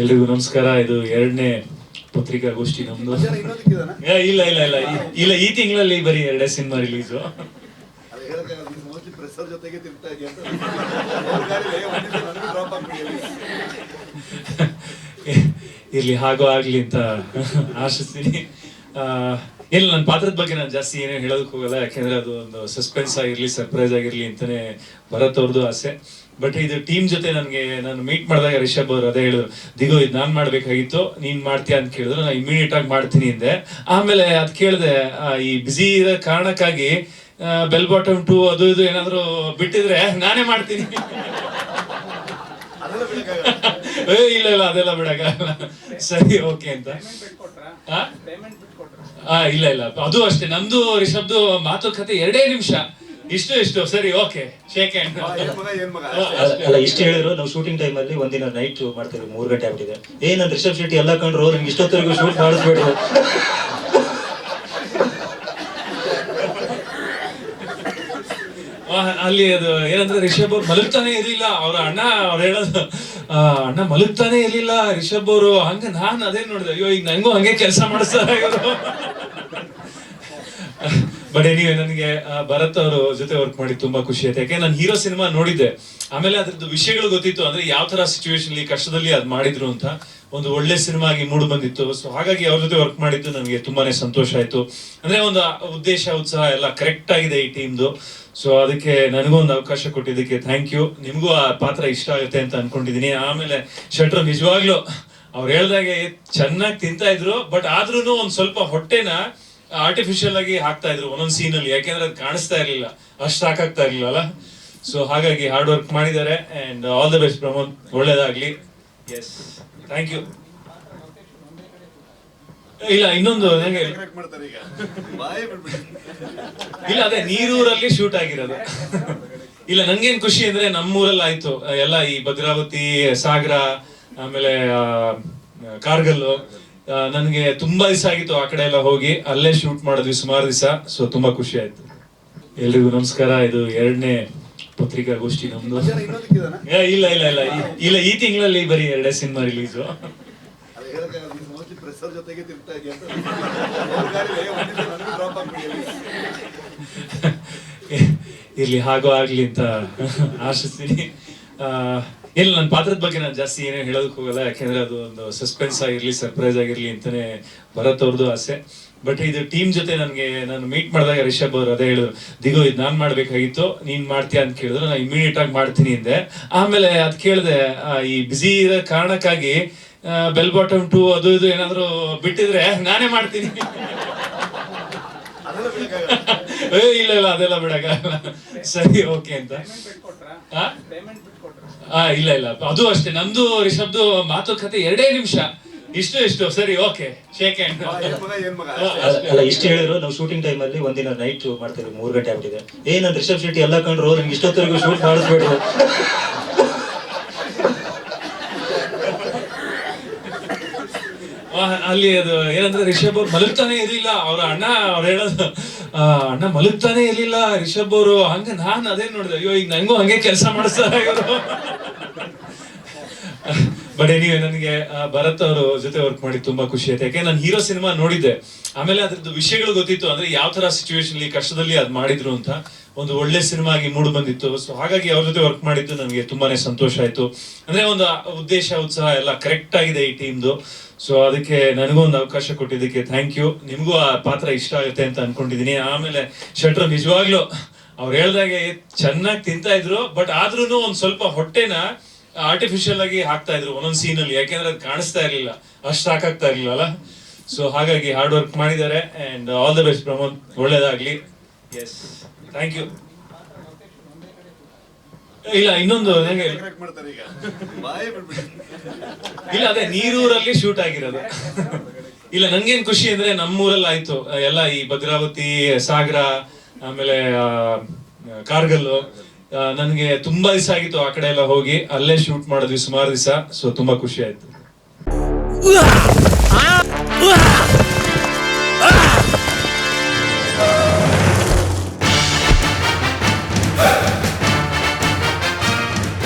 ಎಲ್ರಿಗೂ ನಮಸ್ಕಾರ. ಇದು ಎರಡನೇ ಪತ್ರಿಕಾಗೋಷ್ಠಿ ನಮ್ದು. ಇಲ್ಲ ಇಲ್ಲ ಇಲ್ಲ. ಇಲ್ಲ, ಈ ತಿಂಗಳಲ್ಲಿ ಬರೀ ಎರಡೇ ಸಿನಿಮಾ ರಿಲೀಸ್. ಇರ್ಲಿ, ಹಾಗೂ ಆಗ್ಲಿ ಅಂತ ಆಶಿಸ್ತೀನಿ. ಇಲ್ಲ ನನ್ನ ಪಾತ್ರದ ಬಗ್ಗೆ ನಾನು ಜಾಸ್ತಿ ಏನೇ ಹೇಳೋದಕ್ಕೆ ಹೋಗಲ್ಲ. ಯಾಕೆಂದ್ರೆ ಅದು ಒಂದು ಸಸ್ಪೆನ್ಸ್ ಆಗಿರಲಿ ಸರ್ಪ್ರೈಸ್ ಆಗಿರ್ಲಿ ಅಂತಾನೆ ಭರತ್ ಅವ್ರದ್ದು ಆಸೆ. ಬಟ್ ಇದು ಟೀಮ್ ಜೊತೆ ನನಗೆ ನಾನು ಮೀಟ್ ಮಾಡಿದಾಗ ರಿಷಬ್ ಅವರು ಅದೇ ಹೇಳಿದ್ರು ದಿಗೋ ಇದು ನಾನು ಮಾಡ್ಬೇಕಾಗಿತ್ತು ನೀನ್ ಮಾಡ್ತೀಯಾ? ಅಂತ ಕೇಳಿದ್ರು. ನಾನು ಇಮಿಡಿಯೇಟ್ ಆಗಿ ಮಾಡ್ತೀನಿ ಅಂದೆ. ಆಮೇಲೆ ಅದ್ ಕೇಳಿದೆ ಈ ಬಿಸಿ ಇರೋ ಕಾರಣಕ್ಕಾಗಿ ಬೆಲ್ ಬಾಟಮ್ ಟು ಅದು ಇದು ಏನಾದ್ರು ಬಿಟ್ಟಿದ್ರೆ ನಾನೇ ಮಾಡ್ತೀನಿ. ಇಲ್ಲ ಇಲ್ಲ ಅದೆಲ್ಲ ಬಿಡಕ್ಕಾಗಲ್ಲ. ಸರಿ ಓಕೆ ಅಂತ. ಆ? ಇಲ್ಲ ಇಲ್ಲ. ಅದು ಅಷ್ಟೇ. ನಮ್ದು ರಿಷಬ್ದು ಮಾತುಕತೆ ಎರಡೇ ನಿಮಿಷ. ಇಷ್ಟು ಇಷ್ಟು. ಸರಿ ಓಕೆ. ಶೇಕ್ ಹ್ಯಾಂಡ್ ಅಲ್ಲ ಇಷ್ಟು ಹೇಳಿದ್ರು. ನಾವು ಶೂಟಿಂಗ್ ಟೈಮ್ ಅಲ್ಲಿ ಒಂದಿನ ನೈಟ್ ಮಾಡ್ತೀವಿ ಮೂರು ಗಂಟೆ ಆಗ್ಬಿಟ್ಟಿದೆ. ಏ ರಿಷಬ್ ಶೆಟ್ಟಿ ಎಲ್ಲ ಕಂಡ್ರು. ನಿಮ್ಗೆ ಇಷ್ಟೊತ್ತರೆಗೂ ಶೂಟ್ ಮಾಡಿಸ್ಬೇಡಿ ಆ, ಅಲ್ಲಿ ಅದು ಏನಂದ್ರೆ ರಿಷಬ್ ಅವ್ರು ಮಲಗ್ತಾನೆ ಇರಲಿಲ್ಲ. ಅವ್ರ ಅಣ್ಣ ಅವ್ರು ಹೇಳೋದು ಅಣ್ಣ ಮಲಗ್ತಾನೆ ಇರ್ಲಿಲ್ಲ, ರಿಷಬ್ ಅವರು, ಹಂಗ ನಾನ್ ಅದೇ ನೋಡಿದೆ, ಅಯ್ಯೋ, ಈಗ ನಂಗೂ ಹಂಗೆ ಕೆಲಸ ಮಾಡಿಸ್ತಾರೆ ಬಟ್ ಎನಿವೆ ನನಗೆ ಭರತ್ ಅವರು ಜೊತೆ ವರ್ಕ್ ಮಾಡಿ ತುಂಬಾ ಖುಷಿ ಆಯ್ತು. ಯಾಕೆ, ನಾನು ಹೀರೋ ಸಿನಿಮಾ ನೋಡಿದ್ದೆ. ಆಮೇಲೆ ಅದ್ರದ್ದು ವಿಷಯಗಳು ಗೊತ್ತಿತ್ತು. ಅಂದ್ರೆ ಯಾವ ತರ ಸಿಚುವೇಶನ್ ಕಷ್ಟದಲ್ಲಿ ಅದ್ ಮಾಡಿದ್ರು ಅಂತ ಒಂದು ಒಳ್ಳೆ ಸಿನಿಮಾ ಆಗಿ ಮೂಡ್ ಬಂದಿತ್ತು. ಸೊ ಹಾಗಾಗಿ ಅವ್ರ ಜೊತೆ ವರ್ಕ್ ಮಾಡಿದ್ದು ನನಗೆ ತುಂಬಾನೇ ಸಂತೋಷ ಆಯ್ತು. ಅಂದ್ರೆ ಒಂದು ಉದ್ದೇಶ, ಉತ್ಸಾಹ ಎಲ್ಲ ಕರೆಕ್ಟ್ ಆಗಿದೆ ಈ ಟೀಮ್ದು ಸೊ ಅದಕ್ಕೆ ನನಗೂ ಒಂದು ಅವಕಾಶ ಕೊಟ್ಟಿದ್ದಕ್ಕೆ ಥ್ಯಾಂಕ್ ಯು ನಿಮಗೂ ಆ ಪಾತ್ರ ಇಷ್ಟ ಆಗುತ್ತೆ ಅಂತ ಅನ್ಕೊಂಡಿದೀನಿ. ಆಮೇಲೆ ಶೆಟ್ರು ನಿಜವಾಗ್ಲೂ ಅವ್ರು ಹೇಳ್ದಾಗೆ ಚೆನ್ನಾಗಿ ತಿಂತಾ ಇದ್ರು. ಬಟ್ ಆದ್ರೂ ಒಂದ್ ಸ್ವಲ್ಪ ಹೊಟ್ಟೆನ ಆರ್ಟಿಫಿಷಿಯಲ್ ಆಗಿ ಹಾಕ್ತಾ ಇದ್ರು. ಒಂದೊಂದು ಸೀನ್ ಅಲ್ಲಿ. ಯಾಕೆಂದ್ರೆ ಅದು ಕಾಣಿಸ್ತಾ ಇರ್ಲಿಲ್ಲ. ಅಷ್ಟು ಹಾಕಾಗ್ತಾ ಇರ್ಲಿಲ್ಲ, ಅಲ್ಲ? ಸೊ ಹಾಗಾಗಿ ಹಾರ್ಡ್ ವರ್ಕ್ ಮಾಡಿದ್ದಾರೆ and all the best Pramod. ಒಳ್ಳೇದಾಗ್ಲಿ. ಎಸ್ ಥ್ಯಾಂಕ್ ಯು ಇಲ್ಲ, ಇನ್ನೊಂದು ಇಲ್ಲ, ಅದೇ ನೀರೂರಲ್ಲಿ ಶೂಟ್ ಆಗಿರೋದು. ಇಲ್ಲ ನಂಗೇನ್ ಖುಷಿ ಅಂದ್ರೆ ನಮ್ಮೂರಲ್ಲಿ ಆಯ್ತು. ಎಲ್ಲ ಈ ಭದ್ರಾವತಿ, ಸಾಗರ, ಆಮೇಲೆ ಕಾರ್ಗಲ್ಲು. ನನ್ಗೆ ತುಂಬಾ ದಿವಸ ಆಗಿತ್ತು ಆ ಕಡೆ ಎಲ್ಲ ಹೋಗಿ. ಅಲ್ಲೇ ಶೂಟ್ ಮಾಡಿದ್ವಿ ಸುಮಾರು ದಿವಸ. ಸೊ ತುಂಬಾ ಖುಷಿ ಆಯ್ತು. ಎಲ್ರಿಗೂ ನಮಸ್ಕಾರ. ಇದು ಎರಡನೇ ಪತ್ರಿಕಾಗೋಷ್ಠಿ ನಮ್ದು. ಇಲ್ಲ ಇಲ್ಲ ಇಲ್ಲ. ಇಲ್ಲ ಈ ತಿಂಗಳಲ್ಲಿ ಬರೀ ಎರಡೇ ಸಿನಿಮಾ ರಿಲೀಸು. ಇರ್ಲಿ ಹಾಗೂ ಆಗ್ಲಿ ಅಂತ ಆಶಿಸ್ತೀನಿ. ಇಲ್ಲ ನನ್ನ ಪಾತ್ರದ ಬಗ್ಗೆ ನಾನು ಜಾಸ್ತಿ ಏನೇ ಹೇಳೋದಕ್ಕೆ ಹೋಗಲ್ಲ, ಯಾಕೆಂದ್ರೆ ಅದು ಒಂದು ಸಸ್ಪೆನ್ಸ್ ಆಗಿರ್ಲಿ ಸರ್ಪ್ರೈಸ್ ಆಗಿರ್ಲಿ ಅಂತಾನೆ ಭರತ್ ಅವ್ರದ್ದು ಆಸೆ. ಬಟ್ ಇದು ಟೀಮ್ ಜೊತೆ ನನಗೆ, ನಾನು ಮೀಟ್ ಮಾಡಿದಾಗ ರಿಷಬ್ ಅವರು ಅದೇ ಹೇಳಿದ್ರು, ದಿಗೋ, ಇದು ನಾನು ಮಾಡ್ಬೇಕಾಗಿತ್ತು, ನೀನ್ ಮಾಡ್ತೀಯ? ಅಂತ ಕೇಳಿದ್ರು. ನಾನು ಇಮಿಡಿಯೇಟ್ ಆಗಿ ಮಾಡ್ತೀನಿ ಅಂದೆ. ಆಮೇಲೆ ಅದ್ ಕೇಳಿದೆ ಈ ಬಿಸಿ ಇರೋ ಕಾರಣಕ್ಕಾಗಿ ಬೆಲ್ ಬಾಟಮ್ ಟು ಅದು ಇದು ಏನಾದ್ರು ಬಿಟ್ಟಿದ್ರೆ ನಾನೇ ಮಾಡ್ತೀನಿ. ಏ, ಇಲ್ಲ ಇಲ್ಲ ಅದೆಲ್ಲ ಬಿಡಕ್ಕಾಗಲ್ಲ ಸರಿ ಓಕೆ ಅಂತ. ಆ? ಆ, ಇಲ್ಲ ಇಲ್ಲ. ಅದು ಅಷ್ಟೇ. ನಮ್ದು ರಿಷಬ್ದು ಮಾತುಕತೆ ಎರಡೇ ನಿಮಿಷ. ಇಷ್ಟು ಇಷ್ಟು. ಸರಿ ಓಕೆ ಶೇಕ್ ಹ್ಯಾಂಡ್ ಏನ್ ಏನ್ ಅಲ್ಲ ಅಲ್ಲ, ಇಷ್ಟು ಹೇಳಿದ್ರು. ನಾವು ಶೂಟಿಂಗ್ ಟೈಮ್ ಅಲ್ಲಿ ಒಂದಿನ ನೈಟ್ ಮಾಡ್ತೀವಿ ಮೂರು ಗಂಟೆ ಆಗ್ಬಿಟ್ಟಿದೆ. ಏ ನಾನು ರಿಷಬ್ ಶೆಟ್ಟಿ ಎಲ್ಲ ಕಂಡ್ರು. ನಿಮ್ಗೆ ಇಷ್ಟೊತ್ತರಿಗೂ ಶೂಟ್ ಮಾಡಿಸ್ಬೇಡ್ರು ಆ, ಅಲ್ಲಿ ಅದು ಏನಂದ್ರೆ ರಿಷಬ್ ಅವ್ರು ಮಲಗ್ತಾನೆ ಇರಲಿಲ್ಲ. ಅವ್ರ ಅಣ್ಣ ಅವ್ರು ಹೇಳೋದು ಅಣ್ಣ ಮಲಗ್ತಾನೆ ಇರ್ಲಿಲ್ಲ, ರಿಷಬ್ ಅವರು, ಹಂಗ ನಾನ್ ಅದೇ ನೋಡಿದೆ. ಅಯ್ಯೋ, ಈಗ ನಂಗೂ ಹಂಗೆ ಕೆಲಸ ಮಾಡಿಸ್ತಾರೆ ಇವರು. ಬಟ್ ಎನಿವೆ ನನಗೆ ಭರತ್ ಅವರು ಜೊತೆ ವರ್ಕ್ ಮಾಡಿ ತುಂಬಾ ಖುಷಿ ಆಯ್ತು. ಯಾಕೆ, ನಾನು ಹೀರೋ ಸಿನಿಮಾ ನೋಡಿದ್ದೆ. ಆಮೇಲೆ ಅದ್ರದ್ದು ವಿಷಯಗಳು ಗೊತ್ತಿತ್ತು. ಅಂದ್ರೆ ಯಾವ ತರ ಸಿಚುವೇಶನ್ ಕಷ್ಟದಲ್ಲಿ ಅದ್ ಮಾಡಿದ್ರು ಅಂತ. ಒಂದು ಒಳ್ಳೆ ಸಿನಿಮಾ ಆಗಿ ಮೂಡ್ ಬಂದಿತ್ತು. ಸೊ ಹಾಗಾಗಿ ಅವ್ರ ಜೊತೆ ವರ್ಕ್ ಮಾಡಿದ್ದು ನನಗೆ ತುಂಬಾನೇ ಸಂತೋಷ ಆಯ್ತು. ಅಂದ್ರೆ ಒಂದು ಉದ್ದೇಶ, ಉತ್ಸಾಹ ಎಲ್ಲ ಕರೆಕ್ಟ್ ಆಗಿದೆ ಈ ಟೀಮ್ದು ಸೊ ಅದಕ್ಕೆ ನನಗೂ ಒಂದು ಅವಕಾಶ ಕೊಟ್ಟಿದ್ದಕ್ಕೆ ಥ್ಯಾಂಕ್ ಯು ನಿಮಗೂ ಆ ಪಾತ್ರ ಇಷ್ಟ ಆಗುತ್ತೆ ಅಂತ ಅನ್ಕೊಂಡಿದೀನಿ. ಆಮೇಲೆ ಶೆಟ್ರು ನಿಜವಾಗ್ಲೂ ಅವ್ರು ಹೇಳ್ದಾಗೆ ಚೆನ್ನಾಗಿ ತಿಂತಾ ಇದ್ರು ಬಟ್ ಆದ್ರೂ ಒಂದ್ ಸ್ವಲ್ಪ ಹೊಟ್ಟೆನ ಆರ್ಟಿಫಿಷಿಯಲ್ ಆಗಿ ಹಾಕ್ತಾ ಇದ್ರು ಒಂದೊಂದು ಸೀನ್ ಅಲ್ಲಿ. ಯಾಕೆಂದ್ರೆ ಅದು ಕಾಣಿಸ್ತಾ ಇರ್ಲಿಲ್ಲ. ಅಷ್ಟು ಸಾಕಾಗ್ತಾ ಇರ್ಲಿಲ್ಲ ಅಲ್ಲ? ಸೊ ಹಾಗಾಗಿ ಹಾರ್ಡ್ ವರ್ಕ್ ಮಾಡಿದ್ದಾರೆ and all the best Pramod ಒಳ್ಳೇದಾಗ್ಲಿ. ಎಸ್ ಥ್ಯಾಂಕ್ ಯು ಇಲ್ಲ ಇನ್ನೊಂದು ಇಲ್ಲ ಅದೇ ನೀರೂರಲ್ಲಿ ಶೂಟ್ ಆಗಿರೋದು. ಇಲ್ಲ ನಂಗೇನ್ ಖುಷಿ ಅಂದ್ರೆ ನಮ್ಮೂರಲ್ಲಿ ಆಯ್ತು. ಎಲ್ಲ ಈ ಭದ್ರಾವತಿ ಸಾಗರ ಆಮೇಲೆ ಕಾರ್ಗಲ್ ನನ್ಗೆ ತುಂಬಾ ದಿವಸ ಆಗಿತ್ತು ಆ ಕಡೆ ಎಲ್ಲ ಹೋಗಿ. ಅಲ್ಲೇ ಶೂಟ್ ಮಾಡಿದ್ವಿ ಸುಮಾರು ದಿವಸ ಸೊ ತುಂಬಾ ಖುಷಿ ಆಯ್ತು.